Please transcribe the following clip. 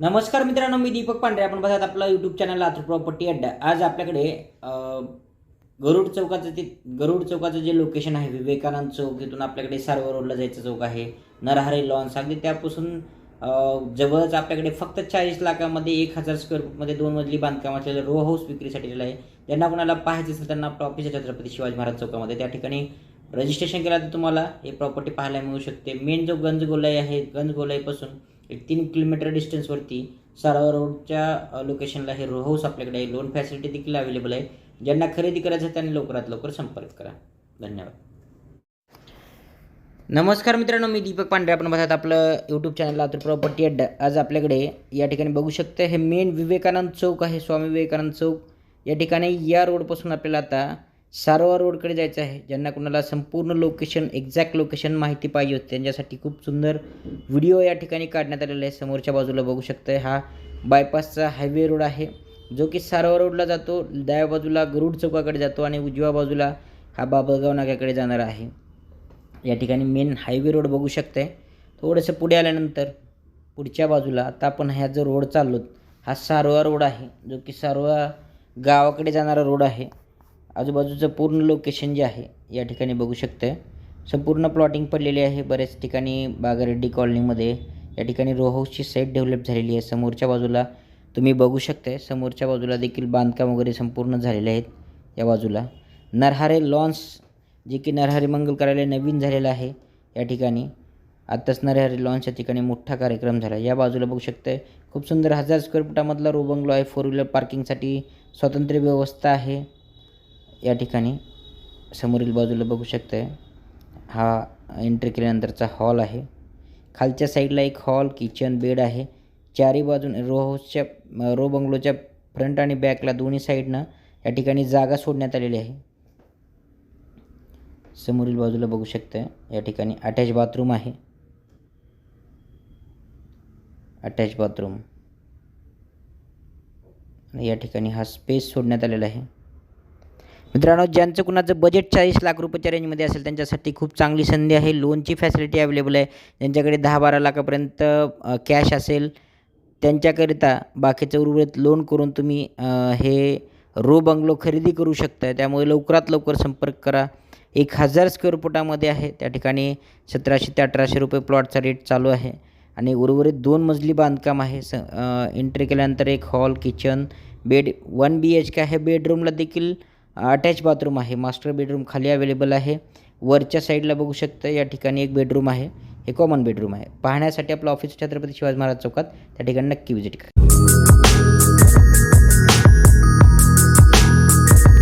नमस्कार मित्रांनो मी दीपक पांढरे. आपण बघत आपला यूट्यूब चॅनल लातूर प्रॉपर्टी अड्डा. आज आपल्याकडे गरुड चौकाचं ते गरुड चौकाचं जे लोकेशन आहे विवेकानंद चौक इथून आपल्याकडे सार्व रोडला जायचं चौक आहे. नरहरे लॉन्स अगदी त्यापासून जवळच आपल्याकडे फक्त चाळीस लाखामध्ये एक हजार स्क्वेअर फूटमध्ये दोन मजली बांधकाम असलेलं रो हाऊस विक्रीसाठी दिलेलं आहे. ज्यांना कोणाला पाहायचं असेल त्यांना आपलं ऑफिस छत्रपती शिवाजी महाराज चौकामध्ये. त्या ठिकाणी रजिस्ट्रेशन केलं तर तुम्हाला हे प्रॉपर्टी पाहायला मिळू शकते. मेन जो गंज गोलाई आहे गंज गोलाईपासून एक तीन किलोमीटर डिस्टन्सवरती सारावा रोडच्या लोकेशनला हे रो हाऊस आपल्याकडे आहे. लोन फॅसिलिटी देखील अवेलेबल आहे. ज्यांना खरेदी करायचं आहे त्यांनी लवकरात लवकर संपर्क करा. धन्यवाद. नमस्कार मित्रांनो मी दीपक पांढरे. आपण बघत आपलं यूट्यूब चॅनल लातूर प्रॉपर्टी अड्डा आज आपल्याकडे या ठिकाणी बघू शकता हे मेन विवेकानंद चौक आहे. स्वामी विवेकानंद चौक. या ठिकाणी या रोडपासून आपल्याला आता सारोवा रोडकडे जायचं आहे ज्यांना कुणाला संपूर्ण लोकेशन एक्झॅक्ट लोकेशन माहिती पाहिजे होती त्यांच्यासाठी खूप सुंदर व्हिडिओ या ठिकाणी काढण्यात आलेला आहे. समोरच्या बाजूला बघू शकताय हा बायपासचा हायवे रोड आहे. जो की सारोवा रोडला जातो डाव्या बाजूला गरुड चौकाकडे जातो आणि उजव्या बाजूला हा बाबळगाव नाक्याकडे जाणार आहे. या ठिकाणी मेन हायवे रोड बघू शकताय. थोडंसं पुढे आल्यानंतर पुढच्या बाजूला आता आपण ह्या जो रोड चाललो हा सारोवा रोड आहे. जो की सारोवा गावाकडे जाणारा रोड आहे. आजूबाजूचं पूर्ण लोकेशन जे आहे या ठिकाणी बघू शकतंय संपूर्ण प्लॉटिंग पडलेली आहे. बऱ्याच ठिकाणी बागारेड्डी कॉलनीमध्ये या ठिकाणी रो हाऊसची साईट डेव्हलप झालेली आहे. समोरच्या बाजूला तुम्ही बघू शकताय समोरच्या बाजूला देखील बांधकाम वगैरे संपूर्ण झालेले आहेत. या बाजूला नरहारे लॉन्स जे की नरहारे मंगल कार्यालय नवीन झालेलं आहे या ठिकाणी. आत्ताच नरहारे लॉन्स या ठिकाणी मोठा कार्यक्रम झाला. या बाजूला बघू शकताय खूप सुंदर हजार स्क्वेअर फुटामधला रो बंगलो आहे. फोर व्हीलर पार्किंगसाठी स्वतंत्र व्यवस्था आहे. या ठिकाणी समोरील बाजूला बघू शकताय. हा एंट्री केल्यानंतरचा हॉल आहे. खालच्या साईडला एक हॉल किचन बेड आहे. चारी बाजून रो हाऊसच्या रो बंगलोच्या फ्रंट आणि बॅकला दोन्ही साईडनं या ठिकाणी जागा सोडण्यात आलेली आहे. समोरील बाजूला बघू शकता या ठिकाणी अटॅच बाथरूम आहे. अटॅच बाथरूम या ठिकाणी हा स्पेस सोडण्यात आलेला आहे. मित्रांनो ज्यांचं कुणाचं बजेट चाळीस लाख रुपयाच्या रेंजमध्ये असेल त्यांच्यासाठी खूप चांगली संधी आहे. लोनची फॅसिलिटी अवेलेबल आहे. ज्यांच्याकडे दहा बारा लाखापर्यंत कॅश असेल त्यांच्याकरिता बाकीचं उर्वरित लोन करून तुम्ही हे रो बंगलो खरेदी करू शकता त्यामुळे लवकरात लवकर संपर्क करा. एक हजार स्क्वेअर फुटामध्ये आहे. त्या ठिकाणी सतराशे ते अठराशे रुपये प्लॉटचा रेट चालू आहे. आणि उर्वरित दोन मजली बांधकाम आहे. स एंट्री केल्यानंतर एक hall kitchen bed one B H K आहे. बेडरूमला देखील अटॅच बाथरूम आहे. मास्टर बेडरूम खाली अवेलेबल आहे. वरच्या साईडला बघू शकता या ठिकाणी एक बेडरूम आहे. हे कॉमन बेडरूम आहे. पाहण्यासाठी आपलं ऑफिस छत्रपती शिवाजी महाराज चौकात. त्या ठिकाणी नक्की व्हिजिट करा.